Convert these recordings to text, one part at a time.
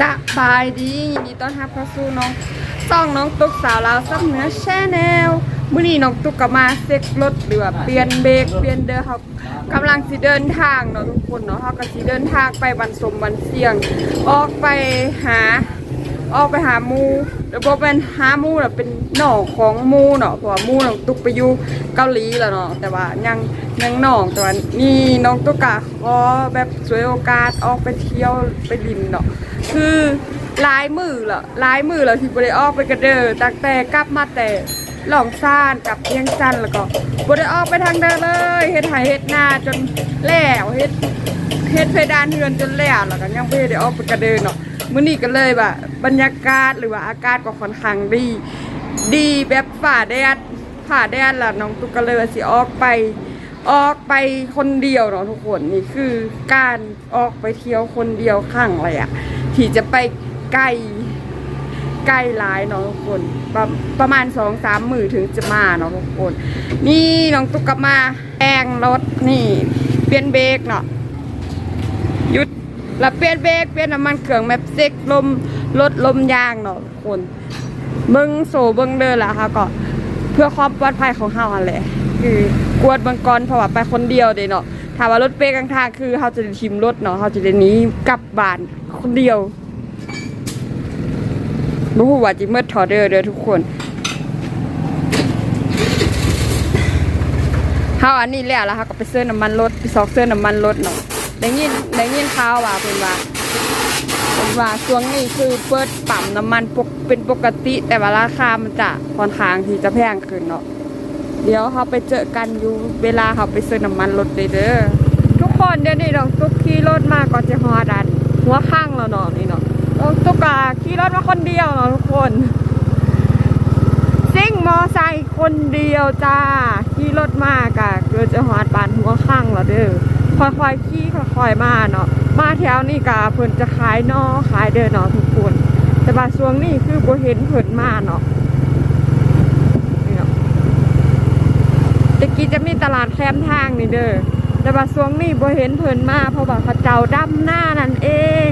สบายดียินดีต้อนรับเข้าสู่น้องซ่องน้องตุ๊กสาวลาวซับเนื้อแช่แนวมื่อนี้น้องตุ๊กก็มาเซ็กรถเรือเปลี่ยนเบรกเปลี่ยนเดอร์เขากำลังสิเดินทางเนาะทุกคนเนาะเขาก็สิเดินทางไปวันสมวันเสี่ยง ออกไปหา ออกไปหาหมูแล้วก็เป็นหาหมูแหละเป็นหน่องของหมูเนาะเพราะว่าหมูน้องตุ๊กไปอยู่เกาหลีแล้วเนาะแต่ว่ายังยังหน่องแต่ว่านี่น้องตุ๊กกะขอแบบสวยโอกาสออกไปเที่ยวไปลินเนาะคือหลายมือละหลายมือแล้วที่บ่ได้ออกไปกระเดินตั้งแต่กลับมาแต่หล่องซ่านกับเพียงจันทน์แล้วก็บ่ได้ออกไปทางเดินเลยเฮ็ดไหเฮ็ดนาจนแล้วเฮ็ดเฮ็ดเพดานเฮือนจนแล้วแล้วก็ยังบ่ได้ออกไปกระเดินเนาะมื้อนี้ก็เลยแบบ บรรยากาศหรือว่าอากาศก็ค่อนข้างดี ดีแบบฝ่าแดดฝ่าแดดล่ะน้องตุ๊กเลยสิออกไป ออกไปคนเดียวเนาะทุกคนนี่คือการออกไปเที่ยวคนเดียวครั้งอะไรอะที่จะไปไกลไกลหลายเนาะทุกคนประประมาณสองสามมือถึงจะมาเนาะทุกคน นี่น้องตุ๊กกมาแองรถนี่เปลี่ยนเบรกเนาะหยุดแล้วเปลี่ยนเบรกเปลี่ยนน้ำมันเครื่องแบบเซ็กลม ลดลมยางเนาะทุกคนเบิ้งโซเบิ้งเดินละค่ะก็เพื่อความปลอดภัยของเฮาอันแหละคือกวดบังกรเพราะว่าไปคนเดียวเด้เนาะถ้าว่ารถเปรกลางทางคือเฮาจะได้ทิมรถเนาะเฮาจะได้หนีกลับบ้านคนเดียวบ่ฮู้ว่าจิเมื่อถอเด้อเด้อทุกคนเฮาอันนี้แล้วแล้วเฮาก็ไปเสื้อน้ำมันรถไปซอกเสื้อน้ำมันรถเนาะได้ยินได้ยินข่าวว่าเป็นว่า ว่าช่วงนี้คือเปิดปั๊มน้ำมันปกเป็นปกติ แต่ว่าราคามันจะค่อนข้างที่จะแพงขึ้นเนาะเดี๋ยวเขาไปเจอกันอยู่เวลาเขาไปซื้อน้ำมันรถเด้อเด้อทุกคนเดี๋ยวนี้น้องตุ๊กขี่รถมาก่อนจะฮอดัน หัวข้างแล้วเนาะนี่เนาะน้องตุ๊กอะขี่รถมาคนเดียวเนาะทุกคนซิ่งมอไซค์คนเดียวจ้าขี่รถมากะเกิดจะหอดบานหัวข้างแล้วเด้อ ค่อยๆขี่ค่อยๆมาเนาะมาแถวนี่กะเพิ่นจะขายนอขายเด้อเนาะทุกคน แต่ว่าช่วงนี้คือบ่เห็นเพิ่นมาเนาะนี่เนาะตะกี้จะมีตลาดแคมทางนี่เด้อแต่ว่าช่วงนี้บ่เห็นเพิ่นมาเพราะว่าเขาเจ้าดำหน้านั่นเอง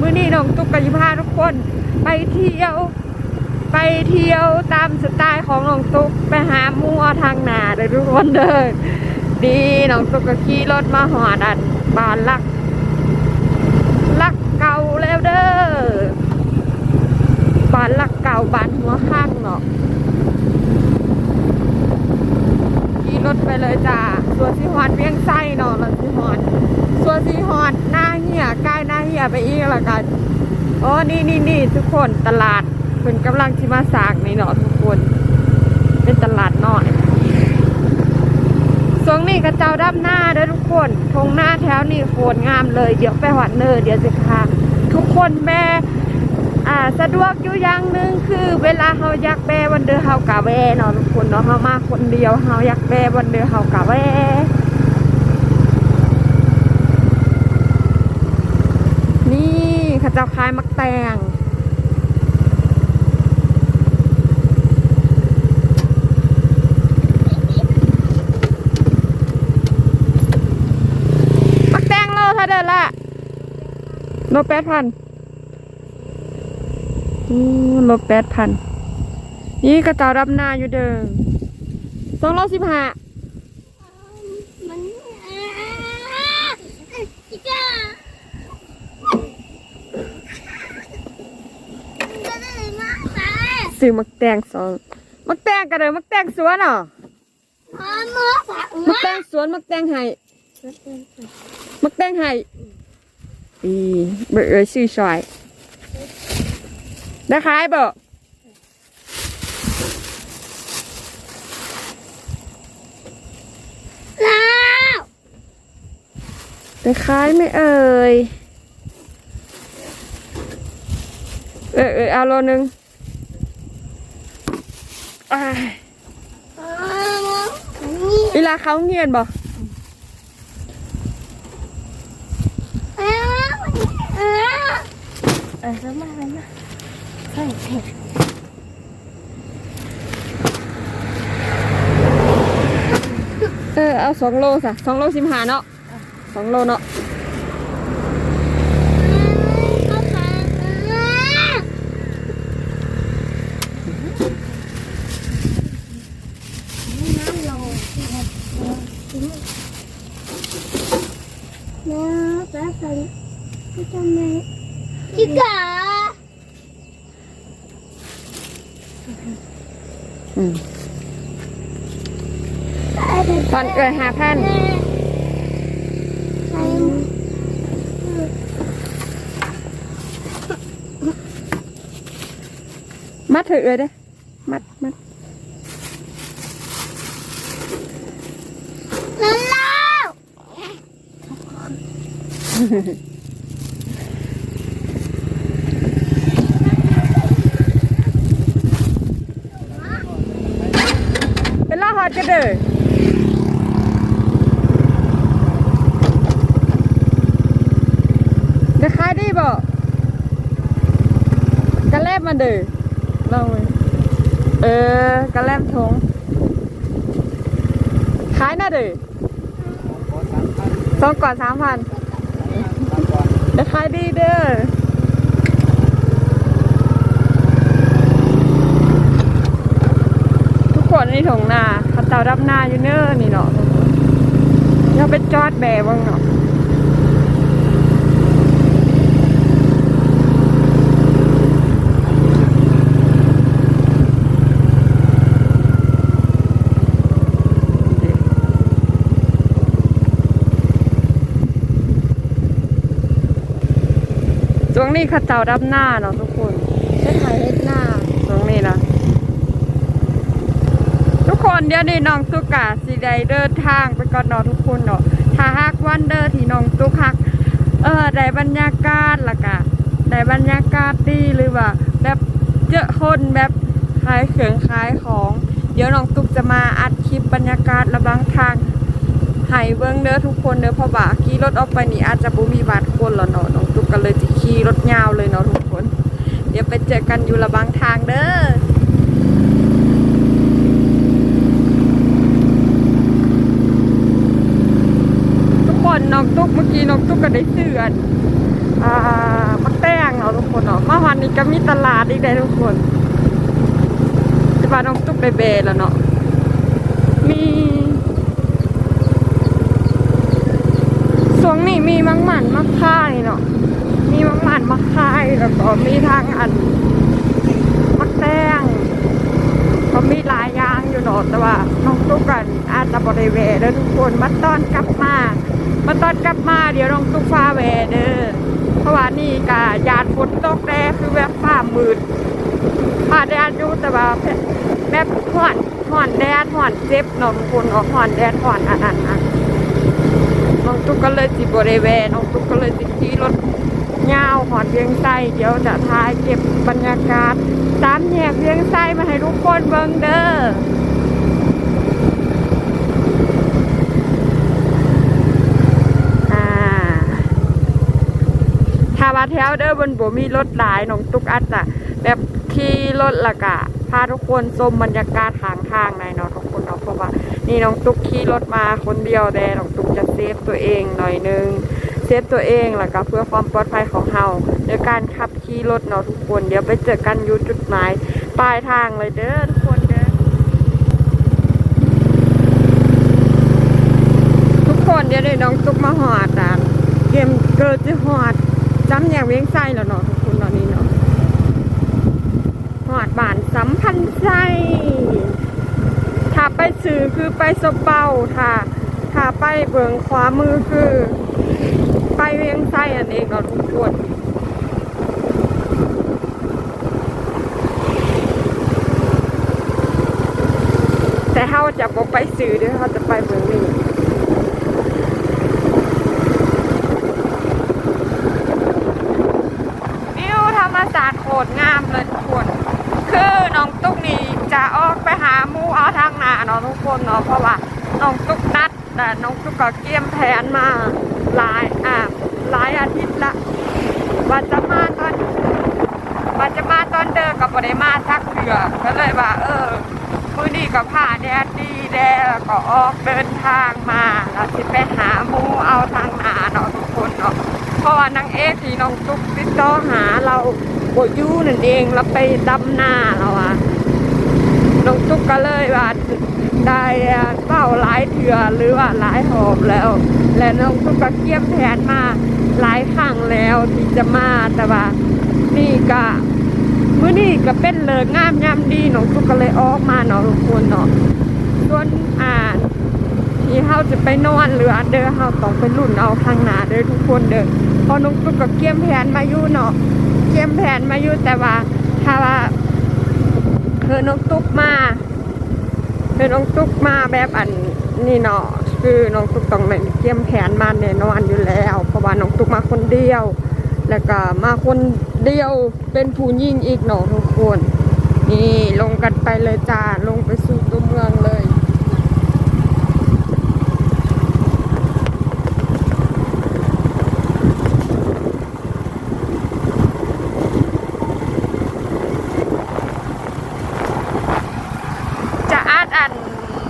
มื้อนี้น้องตุ๊กกะยิพาทุกคนไปเที่ยวไปเที่ยวตามสไตล์ของน้องตุ๊กไปหาหมัวทางหนาเด้อทุกคนเด้อ ดีน้องตุ๊กก็ขี่รถมาหอดันบ้านลัก ลักเก่าแล้วเด้อบ้านลักเก่าบ้านหัวข้างเนาะขี่รถไปเลยจ้าส่วนสีหอนเวียงไส้เนาะแล้วสีหอนส่วนสีหอนหน้าเหี้ยใกล้หน้าเหี้ยไปอีกแล้วกันอ๋อนี่นี่นี่ทุกคนตลาดเป็นกำลังที่มาสากนี่เนาะทุกคน เป็นตลาดน้อย วงนี่กระเจ้าดับหน้าเด้อทุกคนทงหน้าแถวนี่โคตรงามเลย เดี๋ยวไปหวัดเนอเดี๋ยวจะพาทุกคนแม่อ่าสะดวกอยู่อย่างหนึ่งคือเวลาเฮาอยากแบวันเดอเฮากะแวเนาะทุกคนเนาะเฮามาคนเดียวเฮาอยากแบวันเดอเฮากะแวนี่เขาเจ้าขายมักแตง มักแตงโลเท่าเดิมละ โลแปดพันโลแปดพันนี่กระเต่ารับหน้าอยู่เดิมสองร้อยสิบห้ามันอีกอะจะได้มาไปซื้อมักแตงสองมักแตงกันเลยมักแตงสวนเหรอพอมือฝากมักแตงสวนมักแตงไห้มักแตงไห้ อีเบอร์เอ้ยชื่อชอยได้ขายบ่แล้วได้ขายไหม่เอ่ย เออเออเอาโลนึงอ้ายนี่เวลาเขาเงียนบ่เเออซื้อมาซื้อมาเฮ้ยเออเอาสองโลสะสองโลสิมหาเนาะสองโลเนาะน้ำแล้ำแล้วใส่ก็จำไม่ ดเถอะเอ้ยเด้อมัดมัด แล้วแล้ว เป็นล่าฮอด กันเด้อเดี๋ยวขายดีบ่กระแลบมาเด้อลองเลยเออกระแลบทงขายน่าเด้อสองก่อนสามพันเดี๋ยวขายดีเด้อทุกคนนี่ถงนา เขาเตารับหน้าอยู่เน้อนี่เนาะเราไปจอดแบบบ้างเนาะช่วงนี้เขาเตารับหน้าเนาะทุกคนจะถ่ายเล็ดหน้า ตรงนี้นะทุก คนเดี๋ยวนี้น้องตุ๊กกะสิได้เดินทางไปก่อนเนาะทุกคนเนาะถ้าฮักวันเดอร์ที่น้องตุ๊กฮักเออได้บรรยากาศละกะได้บรรยากาศดีหรือว่าแบบเจอคนแบบขายเขืองขายของ เดี๋ยวน้องตุ๊กจะมาอัดคลิปบรรยากาศระบางทางให้เบิ้งเด้อทุกคนเด้อเพราะว่าขี่รถออกไปนี่อาจจะบ่มีบาดคนล้วเนาะน้องตุ๊กก็เลยจะขี่รถยาวเลยเนาะทุกคน เดี๋ยวไปเจอกันอยู่ระบางทางเด้อ ทุกค นน้องตุ๊กเมื่อกี้น้องตุ๊กก็ได้เสื้ออันอ่ามักแต้งเนาะทุกคนเนาะมาวันนี้ก็มีตลาดอีกได้ทุกคนที่บ้าน้องตุ๊กได้เบแล้วเนาะมีสวงนี่มีมังหมันมักค่ายเนาะมีมังหมันมักค่ายแล้วก็มีทางอันมักแต้งก็มีหลายอย่างอยู่เนาะแต่ว่าน้องตุ๊กกันอาจจะบริเวณเด้อทุกคนมาต้อนกลับมา มาตอนกลับมาเดี๋ยวน้องตุ๊กฟ้าแหวเด้อเพราะว่านี่กะยานฝนตกแดดคือแบบฟ้ามืดฟ้าแดดอยู่แต่ว่าแบบห่อนห่อนแดดห่อนเจ็บนาะทุกคนเนาะห่อนแดดห่อนอันนั้นอะน้องตุ๊กก็เลยสิบริเวณน้องตุ๊กก็เลยสิขี่รถยาวหอดเวียงไส้เดี๋ยวจะถ่ายเก็บบรรยากาศสามแยกเวียงไส้มาให้ทุกคนเบิ่งเด้ออ่า ถ้าว่าแถวเด้อบนบ่มีรถหลายน้องตุกอัดจะแบบขี่รถละกะพาทุกคนชมบรรยากาศทางทางในเนาะทุกคนเนาะเพราะว่านี่น้องตุกขี่รถมาคนเดียวแต่น้องตุกจะเซฟตัวเองหน่อยนึงเซฟตัวเองแล้วก็เพื่อความปลอดภัยของเฮาในการขับขี่รถเนาะทุกคน เดี๋ยวไปเจอกันอยู่จุดหมายปลายทางเลยเด้อทุกคนเด้อทุกคนเดี๋ยวได้น้องตุ๊กมาหอดอะเกมเกิดจะหอด จำอย่างเวียงไส้แล้วเนาะทุกคนตอนนี้เนาะหอดบานสัมพันธ์ไส้ถ้าไปสื่อคือไปสบเป้าถ้าถ้าไปเบิงขวามือคือ ไปเวียงไส้อันเองเนาะทุกคนแต่เขาจะบอกไปสื่อเด้วยเขาจะไปเมืองนี้วิวธรรม ศาสตร์โคตรงามเลยทุกคน คือน้องตุ๊กนี่จะออกไปหาหมูเอาทางหนาเนาะทุกคนเนาะเพราะว่าน้องตุ๊กนัดแต่น้องตุ๊กก็เกียมแผนมาหลายอ่าหลายอาทิตย์ละว่าจะมาตอนว่าจะมาตอนเดินกับบได้มาสักเดือก็เลยว่า เออมือนี้ก็ผ่าแดดดีแดดแล้วก็ออกเดินทางมาเราสิไปหาหมูเอาทางหนาเนาะทุกคนเนาะเพราะว่านางเอกที่น้องตุ๊ก ติดต่อหาเราบยู่นั่นเองแล้วไปดำหน้าเราอะน้องตุ๊กก็เลยว่าได้เป้าหลายเถื่อหรือว่าหลายหอบแล้ว และน้องตุ๊กก็เกียมแผนมาหลายครั้งแล้วที่จะมาแต่ว่า นี่ก็มื้อนี้ก็เป็นเลิกงามยามดีน้องตุ๊กก็เลยออกมาเนาะทุกคนเนาะส่วนอ่านที่เฮาจะไปนอนหรืออันเด้อเฮาต้องไปรุ่นเอาทางหน้าเด้อทุกคนเด้อ อน้องตุ๊กก็เกียมแผนมาอยู่เนาะเกียมแผนมาอยู่แต่ว่าถ้าว่าเธอน้องตุ๊กมาเธอน้องตุ๊กมาแบบอันนี่เนาะคือน้องตุ๊กต้องได้เกียมแผนมาแน่นอนอยู่แล้ว เพราะว่าน้องตุ๊กมาคนเดียว แล้วก็มาคนเดียวเป็นผู้ยิ่งอีกเนาะทุกคน นี่ลงกันไปเลยจ้าลงไปสู่ตัวเมืองเลย จะอาดอัน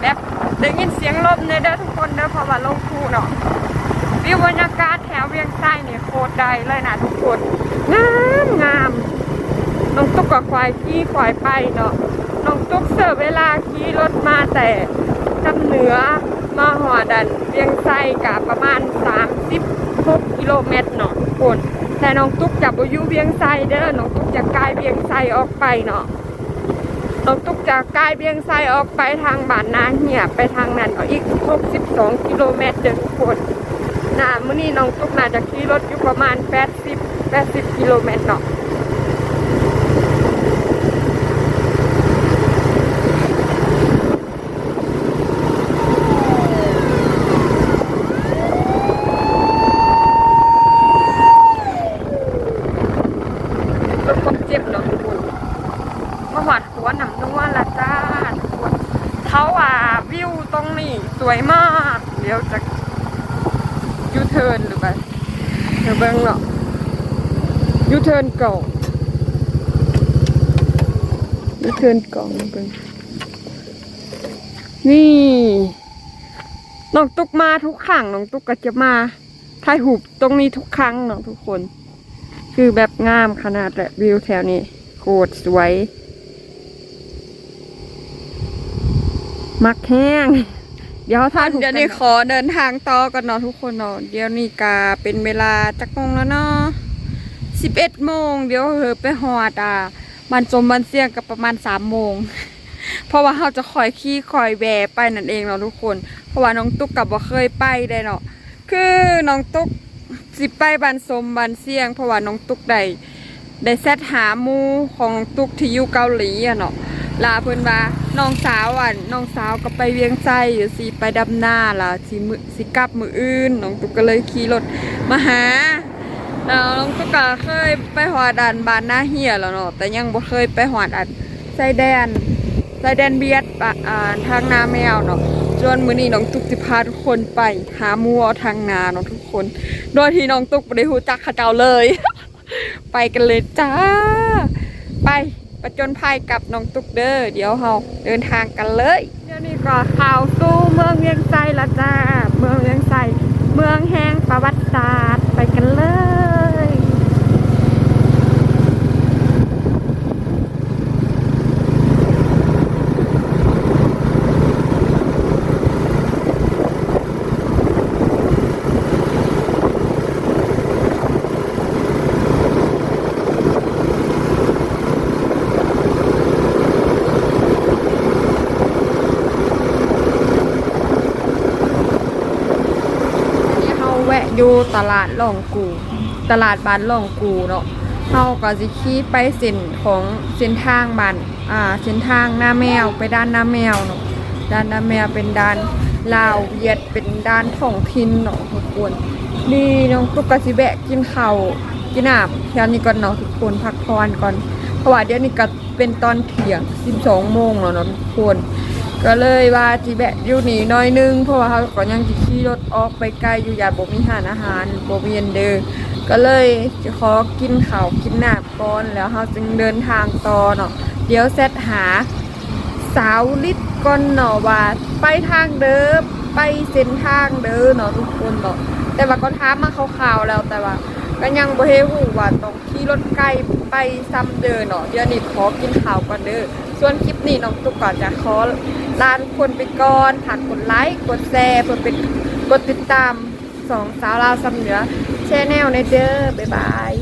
แบบได้ยิน เสียงลมเนี่ยเด้อทุกคนเด้อเพราะว่าลงพูเนาะวิวบรรยากาศแถวเวียงไส้เนี่ยโคตรไดเลยนะทุกคนงามงามน้องตุ๊กกับควายขี่ควายไปเนาะน้องตุ๊กเสิร์ฟเวลาขี่รถมาแต่จำเหนือมาหอดันเวียงไส้กับประมาณ 36กิโลเมตรเนาะทุกคนแต่น้องตุ๊กจะไปยู่เวียงไส้เด้อน้องตุ๊กจะกลายเวียงไส้ออกไปเนาะ น้องตุ๊กจากกายเบียงไซออกไปทางบ้านนาเหียไปทางนั้นเอาอีก 62 กิโลเมตรเดินทุกคนน่ามื้อนี้น้องตุ๊กน่าจะขี่รถอยู่ประมาณ 80 80 กิโลเมตรเนาะรถความเจ็บเนาะทุกคน มาหวัดหัวหนำนวลละจ้าทุกคนเขาว่าวิวตรงนี้สวยมาก เดี๋ยวจะยูเทิร์นหรือไปเดี๋ยวเบิ้งเนาะยู เทิร์นก่อนยูเทิร์นก่อนเบิ้งนี่น้องตุกมาทุกครั้งน้องตุกก็จะมาถ่ายหูปตรงนี้ทุกครั้งเนาะทุกคน คือแบบงามขนาดแหละวิวแถวนี้โคตรสวย มักแห้งเดี๋ยวท่านเดี๋ยวนี้ขอเดินทางต่อกันเนาะทุกคนเนาะเดี๋ยวนี้กาเป็นเวลาจักโมงแล้วเนาะ สิบเอ็ดโมงเดี๋ยวเหอไปหอดอะมันจมมันเสี่ยงกับประมาณสามโมงเพราะว่าเราจะคอยขี้คอยแวไปนั่นเองเนาะทุกคน เพราะว่าน้องตุ๊กกับบ่าเคยไปได้เนาะคือน้องตุ๊กสิไปบันสมบันเสี่ยง เพราะว่าน้องตุ๊กได้ได้แซดหาหมูของน้องตุ๊กที่อยู่เกาหลีอะเนาะลาเพิ่นว่าน้องสาวอะน้องสาวก็ไปเวียงไส้อยู่สิไปดำหน้าล่ะสิมือสิกลับมืออื่นน้องตุ๊กก็เลยขี่รถมาหา แล้วน้องตุ๊กก็เคยไปหอดอันบานหน้าเหียแล้วเนาะแต่ยังบ่เคยไปหอดอันไส้แดนไส้แดนเบียดปะอ่าทางนาแมวเนาะจนมื้อนี้น้องตุ๊กสิพาทุกคนไปหามัวทางนาเนาะทุกคน โดยที่น้องตุ๊กบ่ได้รู้จักเขาเจ้าเลย ไปกันเลยจ้า ไปประจนภัยกับน้องตุ๊กเด้อเดี๋ยวเราเดินทางกันเลย เดี๋ยวนี้ก็ข่าวสู้เมืองเวียงไซละจ้า เมืองเวียงไซเมืองแห่งประวัติศาสตร์ไปกันเลย นี่เฮาแวะอยู่ ตลาดหลองกู ตลาดบ้านหลองกูเนาะเฮาก็สิขี่ไปเส้นของเส้นทางบ้านอ่าเส้นทางหน้าแมวไปด้านหน้าแมวเนาะด้านหน้าแมวเป็นด้านลาวเวียดเป็นด้านท้องถิ่นเนาะทุกคนนี่น้องตุ๊กกะสิแบะกินข้าวกินน้ำแค่นี้ก่อนเนาะทุกคนพักผ่อนก่อนเพราะว่าเดี๋ยวนี้ก็เป็นตอนเที่ยง12โมงแล้วเนาะทุกคน ก็เลยว่าจีแบะอยู่นี่น้อยนึง เพราะว่าเขาก็ยังจะขี่รถออกไปไกลอยู่อย่าบ่มีหานอาหารบ่มีอันเดอก็เลยจะขอกินข้าวกินน้ำก่อนแล้วเขาจึงเดินทางต่อเนาะเดี๋ยวเซตหาสาวลิดก่อนเนาะว่าไปทางเดิมไปเส้นทางเดิมเนาะทุกคนเนาะแต่ว่าก็ถามาคร่าวๆแล้วแต่ว่าก็ยังบ่เฮฮู้ว่าต้องขี่รถไกลไปซ้ำเด้อเนาะเดี๋ยวนี้ขอกินข้าวก่อนเด้อ ส่วนคลิปนี้น้องตุ๊กก็จะขอลาทุกคนไปก่อนฝากกดไลค์กดแชร์เพื่อเป็นกดติดตามสองสาวลาวสำเหนือแชแนลในเด้อบ๊ายบาย